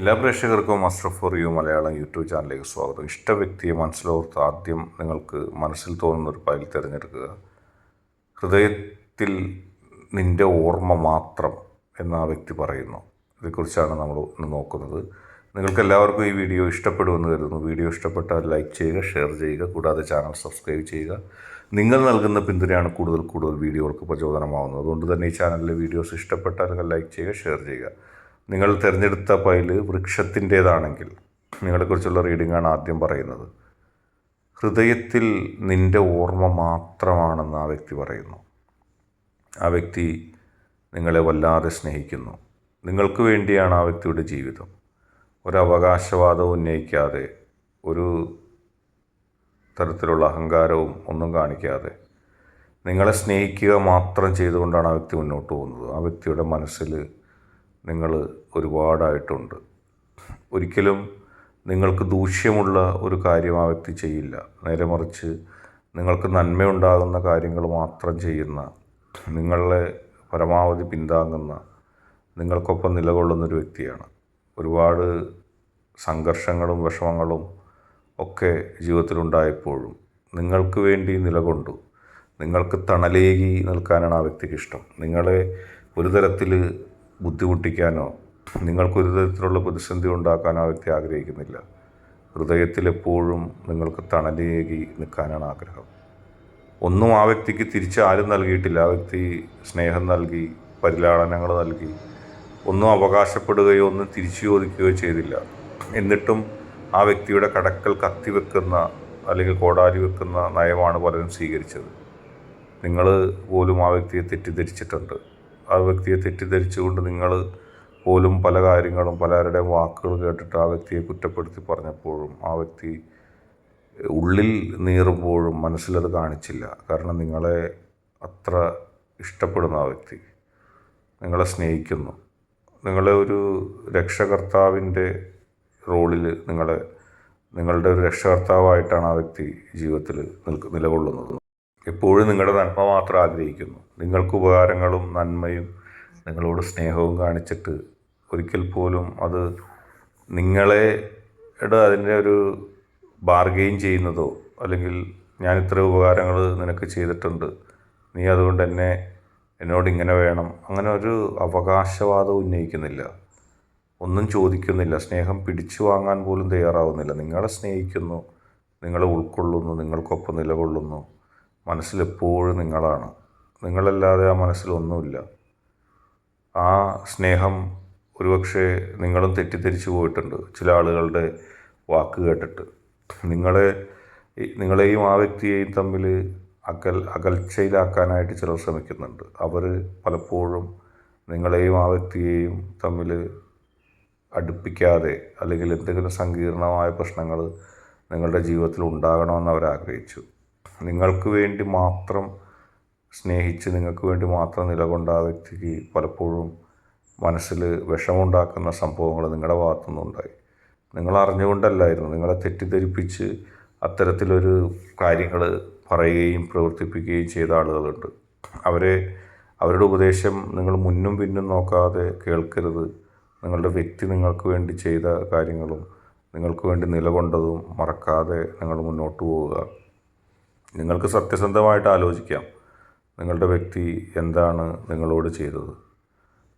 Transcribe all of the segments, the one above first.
എല്ലാ പ്രേക്ഷകർക്കും master for you Malayalam YouTube ചാനലിലേക്ക് സ്വാഗതം. ഇഷ്ട വ്യക്തിയെ മനസ്സിലോർത്ത് ആദ്യം നിങ്ങൾക്ക് മനസ്സിൽ തോന്നുന്ന ഒരു ഫയൽ തിരഞ്ഞെടുക്കുക. ഹൃദയത്തിൽ നിന്റെ ഓർമ്മ മാത്രം എന്ന് ആ വ്യക്തി പറയുന്നു. ഇതേക്കുറിച്ചാണ് നമ്മൾ ഇന്ന് നോക്കുന്നത്. നിങ്ങൾക്ക് എല്ലാവർക്കും ഈ വീഡിയോ ഇഷ്ടപ്പെടുമെന്ന് കരുതുന്നു. വീഡിയോ ഇഷ്ടപ്പെട്ടാൽ ലൈക്ക് ചെയ്യുക ഷെയർ ചെയ്യുക കൂടാതെ ചാനൽ സബ്സ്ക്രൈബ് ചെയ്യുക. നിങ്ങൾ നൽകുന്ന പിന്തുണയാണ് കൂടുതൽ കൂടുതൽ വീഡിയോകൾക്ക് പ്രചോദനമാകുന്നത് അതുകൊണ്ട് തന്നെ ഈ ചാനലിലെ വീഡിയോസ് ഇഷ്ടപ്പെട്ടാൽ ലൈക്ക് ചെയ്യുക ഷെയർ ചെയ്യുക. നിങ്ങൾ തിരഞ്ഞെടുത്ത ഫയൽ വൃക്ഷത്തിന്റേതാണെങ്കിൽ നിങ്ങളെക്കുറിച്ചുള്ള റീഡിംഗാണ് ആദ്യം പറയുന്നത്. ഹൃദയത്തിൽ നിന്റെ ഓർമ്മ മാത്രമാണെന്ന് ആ വ്യക്തി പറയുന്നു. ആ വ്യക്തി നിങ്ങളെ വല്ലാതെ സ്നേഹിക്കുന്നു. നിങ്ങൾക്ക് വേണ്ടിയാണ് ആ വ്യക്തിയുടെ ജീവിതം. ഒരു അവകാശവാദവും ഉന്നയിക്കാതെ ഒരു തരത്തിലുള്ള അഹങ്കാരവും ഒന്നും കാണിക്കാതെ നിങ്ങളെ സ്നേഹിക്കുക മാത്രം ചെയ്തുകൊണ്ടാണ് ആ വ്യക്തി മുന്നോട്ട് പോകുന്നത്. ആ വ്യക്തിയുടെ മനസ്സിൽ നിങ്ങൾ ഒരുപാടായിട്ടുണ്ട്. ഒരിക്കലും നിങ്ങൾക്ക് ദൂഷ്യമുള്ള ഒരു കാര്യം ആ വ്യക്തി ചെയ്യില്ല. നേരെ മറിച്ച് നിങ്ങൾക്ക് നന്മയുണ്ടാകുന്ന കാര്യങ്ങൾ മാത്രം ചെയ്യുന്ന നിങ്ങളെ പരമാവധി പിന്താങ്ങുന്ന നിങ്ങൾക്കൊപ്പം നിലകൊള്ളുന്നൊരു വ്യക്തിയാണ്. ഒരുപാട് സംഘർഷങ്ങളും വിഷമങ്ങളും ഒക്കെ ജീവിതത്തിലുണ്ടായപ്പോഴും നിങ്ങൾക്ക് വേണ്ടി നിലകൊണ്ടു. നിങ്ങൾക്ക് തണലേകി നിൽക്കാനാണ് ആ വ്യക്തിക്ക് ഇഷ്ടം. നിങ്ങളെ ഒരു തരത്തിൽ ബുദ്ധിമുട്ടിക്കാനോ നിങ്ങൾക്കൊരു തരത്തിലുള്ള പ്രതിസന്ധി ഉണ്ടാക്കാനോ ആ വ്യക്തി ആഗ്രഹിക്കുന്നില്ല. ഹൃദയത്തിൽ എപ്പോഴും നിങ്ങൾക്ക് തണലേകി നിൽക്കാനാണ് ആഗ്രഹം. ഒന്നും ആ വ്യക്തിക്ക് തിരിച്ച് ആരും നൽകിയിട്ടില്ല. ആ വ്യക്തി സ്നേഹം നൽകി പരിലാളനങ്ങൾ നൽകി ഒന്നും അവകാശപ്പെടുകയോ ഒന്നും തിരിച്ചു ചോദിക്കുകയോ ചെയ്തില്ല. എന്നിട്ടും ആ വ്യക്തിയുടെ കടക്കൽ കത്തി വെക്കുന്ന അല്ലെങ്കിൽ കോടാലി വെക്കുന്ന നയമാണ് പലരും സ്വീകരിച്ചത്. നിങ്ങൾ പോലും ആ വ്യക്തിയെ തെറ്റിദ്ധരിച്ചിട്ടുണ്ട്. ആ വ്യക്തിയെ തെറ്റിദ്ധരിച്ചുകൊണ്ട് നിങ്ങൾ പോലും പല കാര്യങ്ങളും പലരുടെയും വാക്കുകൾ കേട്ടിട്ട് ആ വ്യക്തിയെ കുറ്റപ്പെടുത്തി പറഞ്ഞപ്പോഴും ആ വ്യക്തി ഉള്ളിൽ നീറുമ്പോഴും മനസ്സിലത് കാണിച്ചില്ല. കാരണം നിങ്ങളെ അത്ര ഇഷ്ടപ്പെടുന്ന ആ വ്യക്തി. നിങ്ങളെ സ്നേഹിക്കുന്നു. നിങ്ങളെ ഒരു രക്ഷകർത്താവിന്റെ റോളിൽ നിങ്ങളെ നിങ്ങളുടെ ഒരു രക്ഷകർത്താവായിട്ടാണ് ആ വ്യക്തി ജീവിതത്തിൽ നിൽക്ക് നിലകൊള്ളുന്നത്. എപ്പോഴും നിങ്ങളുടെ നന്മ മാത്രം ആഗ്രഹിക്കുന്നു. നിങ്ങൾക്ക് ഉപകാരങ്ങളും നന്മയും നിങ്ങളോട് സ്നേഹവും കാണിച്ചിട്ട് ഒരിക്കൽ പോലും അത് നിങ്ങളെ അതിന്റെ ഒരു ബാർഗെയിൻ ചെയ്യുന്നതോ അല്ലെങ്കിൽ ഞാൻ ഇത്ര ഉപകാരങ്ങൾ നിനക്ക് ചെയ്തിട്ടുണ്ട് നീ അതുകൊണ്ട് എന്നെ എന്നോട് ഇങ്ങനെ വേണം അങ്ങനെ ഒരു അവകാശവാദം ഉന്നയിക്കുന്നില്ല. ഒന്നും ചോദിക്കുന്നില്ല. സ്നേഹം പിടിച്ചു വാങ്ങാൻ പോലും തയ്യാറാവുന്നില്ല. നിങ്ങളെ സ്നേഹിക്കുന്നു നിങ്ങളെ ഉൾക്കൊള്ളുന്നു നിങ്ങൾക്കൊപ്പം നിലകൊള്ളുന്നു. മനസ്സിലെപ്പോഴും നിങ്ങളാണ്. നിങ്ങളല്ലാതെ ആ മനസ്സിലൊന്നുമില്ല. ആ സ്നേഹം ഒരുപക്ഷെ നിങ്ങളും തെറ്റിദ്ധരിച്ചു പോയിട്ടുണ്ട് ചില ആളുകളുടെ വാക്ക് കേട്ടിട്ട്. നിങ്ങളെ നിങ്ങളെയും ആ വ്യക്തിയെയും തമ്മിൽ അകൽ അകൽച്ചയിലാക്കാനായിട്ട് ചിലർ ശ്രമിക്കുന്നുണ്ട്. അവർ പലപ്പോഴും നിങ്ങളെയും ആ വ്യക്തിയെയും തമ്മിൽ അടുപ്പിക്കാതെ അല്ലെങ്കിൽ എന്തെങ്കിലും സങ്കീർണമായ പ്രശ്നങ്ങൾ നിങ്ങളുടെ ജീവിതത്തിൽ ഉണ്ടാകണമെന്ന് അവർ ആഗ്രഹിച്ചു. നിങ്ങൾക്ക് വേണ്ടി മാത്രം സ്നേഹിച്ച് നിങ്ങൾക്ക് വേണ്ടി മാത്രം നിലകൊണ്ട ആ വ്യക്തിക്ക് പലപ്പോഴും മനസ്സിൽ വിഷമുണ്ടാക്കുന്ന സംഭവങ്ങൾ നിങ്ങളുടെ ഭാഗത്തുനിന്നുണ്ടായി. നിങ്ങൾ അറിഞ്ഞുകൊണ്ടല്ലായിരുന്നു. നിങ്ങളെ തെറ്റിദ്ധരിപ്പിച്ച് അത്തരത്തിലൊരു കാര്യങ്ങൾ പറയുകയും പ്രവർത്തിപ്പിക്കുകയും ചെയ്ത ആളുകളുണ്ട്. അവരെ അവരുടെ ഉപദേശം നിങ്ങൾ മുന്നും പിന്നും നോക്കാതെ കേൾക്കരുത്. നിങ്ങളുടെ വ്യക്തി നിങ്ങൾക്ക് വേണ്ടി ചെയ്ത കാര്യങ്ങളും നിങ്ങൾക്ക് വേണ്ടി നിലകൊണ്ടതും മറക്കാതെ നിങ്ങൾ മുന്നോട്ട് പോവുക. നിങ്ങൾക്ക് സത്യസന്ധമായിട്ട് ആലോചിക്കാം. നിങ്ങളുടെ വ്യക്തി എന്താണ് നിങ്ങളോട് ചെയ്തത്?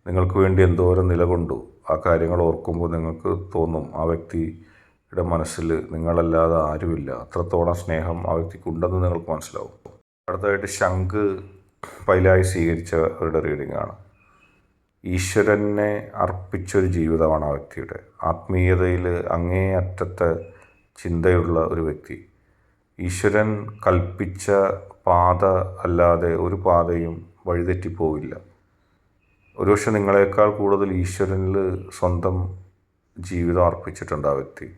നിങ്ങൾക്ക് വേണ്ടി എന്തോരം നിലകൊണ്ടു ആ കാര്യങ്ങൾ ഓർക്കുമ്പോൾ നിങ്ങൾക്ക് തോന്നും ആ വ്യക്തിയുടെ മനസ്സിൽ നിങ്ങളല്ലാതെ ആരുമില്ല. അത്രത്തോളം സ്നേഹം ആ വ്യക്തിക്കുണ്ടെന്ന് നിങ്ങൾക്ക് മനസ്സിലാവും. അടുത്തതായിട്ട് ശംഖ് പൈലായി സ്വീകരിച്ചവരുടെ റീഡിംഗ് ആണ്. ഈശ്വരനെ അർപ്പിച്ചൊരു ജീവിതമാണ് ആ വ്യക്തിയുടെ. ആത്മീയതയിൽ അങ്ങേ അറ്റത്തെ ചിന്തയുള്ള ഒരു വ്യക്തി. ഈശ്വരൻ കൽപ്പിച്ച പാത അല്ലാതെ ഒരു പാതയും വഴിതെറ്റിപ്പോവില്ല. ഒരുപക്ഷെ നിങ്ങളെക്കാൾ കൂടുതൽ ഈശ്വരനിൽ സ്വന്തം ജീവിതം അർപ്പിച്ചിട്ടുണ്ട് ആ വ്യക്തി.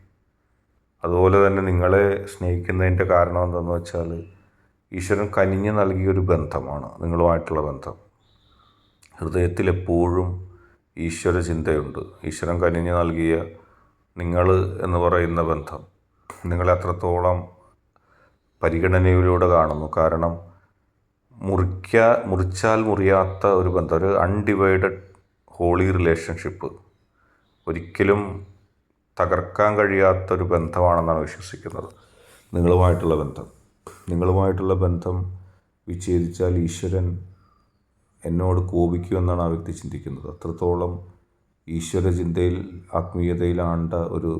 അതുപോലെ തന്നെ നിങ്ങളെ സ്നേഹിക്കുന്നതിന്റെ കാരണം എന്താണെന്ന് വെച്ചാൽ ഈശ്വരൻ കനിഞ്ഞു നൽകിയൊരു ബന്ധമാണ് നിങ്ങളുമായിട്ടുള്ള ബന്ധം. ഹൃദയത്തിൽ എപ്പോഴും ഈശ്വര ചിന്തയുണ്ട്. ഈശ്വരൻ കനിഞ്ഞു നൽകിയ നിങ്ങൾ എന്ന് പറയുന്ന ബന്ധം. നിങ്ങളെ അത്രത്തോളം പരിഗണനയിലൂടെ കാണുന്നു. കാരണം മുറിക്ക മുറിച്ചാൽ മുറിയാത്ത ഒരു ബന്ധം ഒരു അൺഡിവൈഡഡ് ഹോളി റിലേഷൻഷിപ്പ് ഒരിക്കലും തകർക്കാൻ കഴിയാത്ത ഒരു ബന്ധമാണെന്നാണ് വിശ്വസിക്കുന്നത്. നിങ്ങളുമായിട്ടുള്ള ബന്ധം. നിങ്ങളുമായിട്ടുള്ള ബന്ധം വിച്ഛേദിച്ചാൽ ഈശ്വരൻ എന്നോട് കോപിക്കുമെന്നാണ് ആ വ്യക്തി ചിന്തിക്കുന്നത്. അത്രത്തോളം ഈശ്വര ചിന്തയിൽ ആത്മീയതയിലാണ്ട ഒരു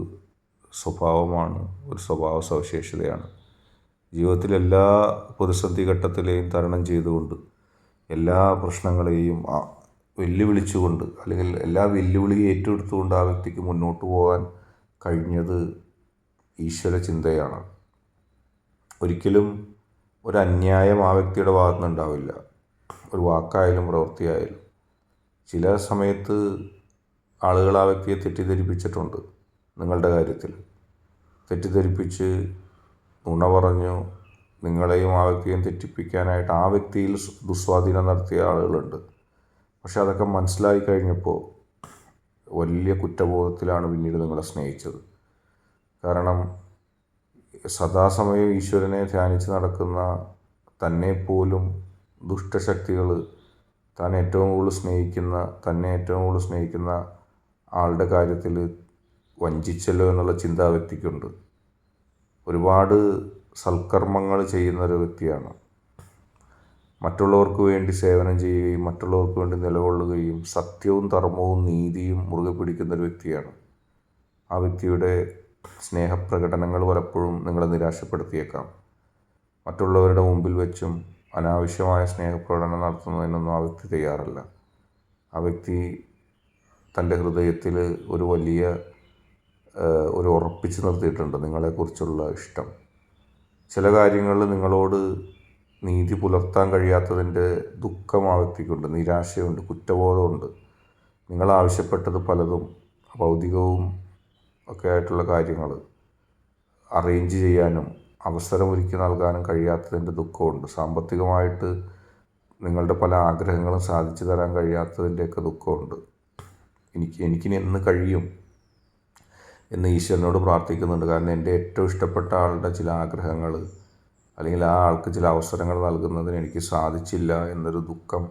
സ്വഭാവമാണ് ഒരു സ്വഭാവ സവിശേഷതയാണ്. ജീവിതത്തിൽ എല്ലാ പ്രതിസന്ധി ഘട്ടത്തിലെയും തരണം ചെയ്തുകൊണ്ട് എല്ലാ പ്രശ്നങ്ങളെയും വെല്ലുവിളിച്ചുകൊണ്ട് അല്ലെങ്കിൽ എല്ലാ വെല്ലുവിളിയും ഏറ്റെടുത്തുകൊണ്ട് ആ വ്യക്തിക്ക് മുന്നോട്ട് പോകാൻ കഴിഞ്ഞത് ഈശ്വര ചിന്തയാണ്. ഒരിക്കലും ഒരു അന്യായം ആ വ്യക്തിയുടെ ഭാഗത്തു ഒരു വാക്കായാലും പ്രവൃത്തിയായാലും. ചില സമയത്ത് ആളുകൾ ആ വ്യക്തിയെ തെറ്റിദ്ധരിപ്പിച്ചിട്ടുണ്ട് നിങ്ങളുടെ കാര്യത്തിൽ. തെറ്റിദ്ധരിപ്പിച്ച് നുണ പറഞ്ഞു നിങ്ങളെയും ആ വ്യക്തിയെയും തെറ്റിപ്പിക്കാനായിട്ട് ആ വ്യക്തിയിൽ ദുസ്വാധീനം നടത്തിയ ആളുകളുണ്ട്. പക്ഷെ അതൊക്കെ മനസ്സിലായി കഴിഞ്ഞപ്പോൾ വലിയ കുറ്റബോധത്തിലാണ് പിന്നീട് നിങ്ങളെ സ്നേഹിച്ചത്. കാരണം സദാസമയം ഈശ്വരനെ ധ്യാനിച്ച് നടക്കുന്ന തന്നെ പോലും ദുഷ്ടശക്തികൾ താൻ ഏറ്റവും കൂടുതൽ സ്നേഹിക്കുന്ന തന്നെ ഏറ്റവും കൂടുതൽ സ്നേഹിക്കുന്ന ആളുടെ കാര്യത്തിൽ വഞ്ചിച്ചല്ലോ എന്നുള്ള ചിന്ത വ്യക്തിക്കുണ്ട്. ഒരുപാട് സൽക്കർമ്മങ്ങൾ ചെയ്യുന്ന ഒരു വ്യക്തിയാണ്. മറ്റുള്ളവർക്ക് വേണ്ടി സേവനം ചെയ്യുകയും മറ്റുള്ളവർക്ക് വേണ്ടി നിലകൊള്ളുകയും സത്യവും ധർമ്മവും നീതിയും മുറുകെ പിടിക്കുന്ന ഒരു വ്യക്തിയാണ്. ആ വ്യക്തിയുടെ സ്നേഹപ്രകടനങ്ങൾ പലപ്പോഴും നിങ്ങളെ നിരാശപ്പെടുത്തിയേക്കാം. മറ്റുള്ളവരുടെ മുമ്പിൽ വെച്ചും അനാവശ്യമായ സ്നേഹപ്രകടനം നടത്തുന്നതിനൊന്നും ആ വ്യക്തി തയ്യാറല്ല. ആ വ്യക്തി തന്റെ ഹൃദയത്തിൽ ഒരു വലിയ ഒരു ഉറപ്പിച്ച് നിർത്തിയിട്ടുണ്ട് നിങ്ങളെക്കുറിച്ചുള്ള ഇഷ്ടം. ചില കാര്യങ്ങളിൽ നിങ്ങളോട് നീതി പുലർത്താൻ കഴിയാത്തതിന്റെ ദുഃഖം ആ വ്യക്തിക്കുണ്ട് നിരാശയുണ്ട് കുറ്റബോധമുണ്ട്. നിങ്ങൾ ആവശ്യപ്പെട്ടത് പലതും ഭൗതികവും ഒക്കെ ആയിട്ടുള്ള കാര്യങ്ങൾ അറേഞ്ച് ചെയ്യാനും അവസരം ഒരുക്കി നൽകാനും കഴിയാത്തതിന്റെ ദുഃഖമുണ്ട്. സാമ്പത്തികമായിട്ട് നിങ്ങളുടെ പല ആഗ്രഹങ്ങളും സാധിച്ചു തരാൻ കഴിയാത്തതിന്റെയൊക്കെ ദുഃഖമുണ്ട്. എനിക്ക് എനിക്കിനി എന്ന് കഴിയും? എന്ന് ഈശ്വരനോട് പ്രാർത്ഥിക്കുന്നുണ്ട്. കാരണം എന്റെ ഏറ്റവും ഇഷ്ടപ്പെട്ട ആളുടെ ചില ആഗ്രഹങ്ങൾ അല്ലെങ്കിൽ ആ ആൾക്ക് ചില അവസരങ്ങൾ നൽകുന്നതിന് എനിക്ക് സാധിച്ചില്ല എന്നൊരു ദുഃഖം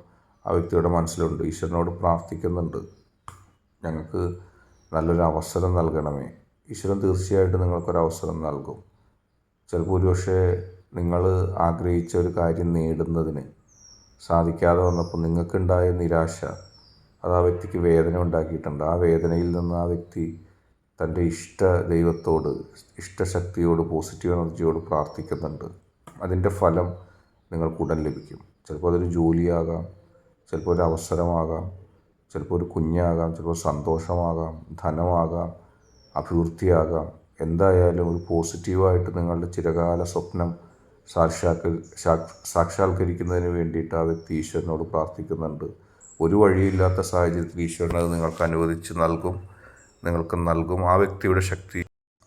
ആ വ്യക്തിയുടെ മനസ്സിലുണ്ട്. ഈശ്വരനോട് പ്രാർത്ഥിക്കുന്നുണ്ട്. ഞങ്ങൾക്ക് നല്ലൊരു അവസരം നൽകണമേ. ഈശ്വരൻ തീർച്ചയായിട്ടും നിങ്ങൾക്കൊരു അവസരം നൽകും. ചിലപ്പോൾ ഒരുപക്ഷെ നിങ്ങൾ ആഗ്രഹിച്ച ഒരു കാര്യം നേടുന്നതിന് സാധിക്കാതെ വന്നപ്പോൾ നിങ്ങൾക്കുണ്ടായ നിരാശ അത് ആ വ്യക്തിക്ക് വേദന ഉണ്ടാക്കിയിട്ടുണ്ട്. ആ വേദനയിൽ നിന്ന് ആ വ്യക്തി തന്റെ ഇഷ്ട ദൈവത്തോട് ഇഷ്ടശക്തിയോട് പോസിറ്റീവ് എനർജിയോട് പ്രാർത്ഥിക്കുന്നുണ്ട്. അതിന്റെ ഫലം നിങ്ങൾക്ക് ഉടൻ ലഭിക്കും. ചിലപ്പോൾ അതൊരു ജോലിയാകാം ചിലപ്പോൾ ഒരു അവസരമാകാം ചിലപ്പോൾ ഒരു കുഞ്ഞാകാം ചിലപ്പോൾ സന്തോഷമാകാം ധനമാകാം അഭിവൃദ്ധിയാകാം. എന്തായാലും ഒരു പോസിറ്റീവായിട്ട് നിങ്ങളുടെ ചിരകാല സ്വപ്നം സാക്ഷാത്ക സാക്ഷാത്കരിക്കുന്നതിന് വേണ്ടിയിട്ട് ആ വ്യക്തി ഈശ്വരനോട് പ്രാർത്ഥിക്കുന്നുണ്ട്. ഒരു വഴിയില്ലാത്ത സാഹചര്യത്തിൽ ഈശ്വരൻ അത് നിങ്ങൾക്ക് അനുവദിച്ച് നൽകും. നിങ്ങൾക്ക് നൽകും. ആ വ്യക്തിയുടെ ശക്തി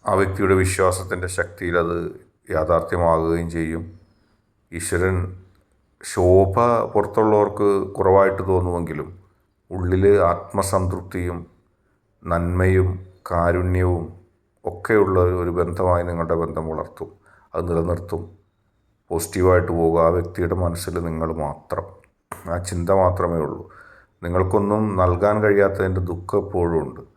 ആ വ്യക്തിയുടെ വിശ്വാസത്തിന്റെ ശക്തിയിൽ അത് യാഥാർത്ഥ്യമാകുകയും ചെയ്യും. ഈശ്വരൻ ശോഭ പുറത്തുള്ളവർക്ക് കുറവായിട്ട് തോന്നുമെങ്കിലും ഉള്ളിൽ ആത്മസംതൃപ്തിയും നന്മയും കാരുണ്യവും ഒക്കെയുള്ള ഒരു ബന്ധമായി നിങ്ങളുടെ ബന്ധം വളർത്തും. അത് നിലനിർത്തും. പോസിറ്റീവായിട്ട് പോകുക ആ വ്യക്തിയുടെ മനസ്സിൽ നിങ്ങൾ മാത്രം. ആ ചിന്ത മാത്രമേ ഉള്ളൂ. നിങ്ങൾക്കൊന്നും നൽകാൻ കഴിയാത്തതിന്റെ ദുഃഖം എപ്പോഴും ഉണ്ട്.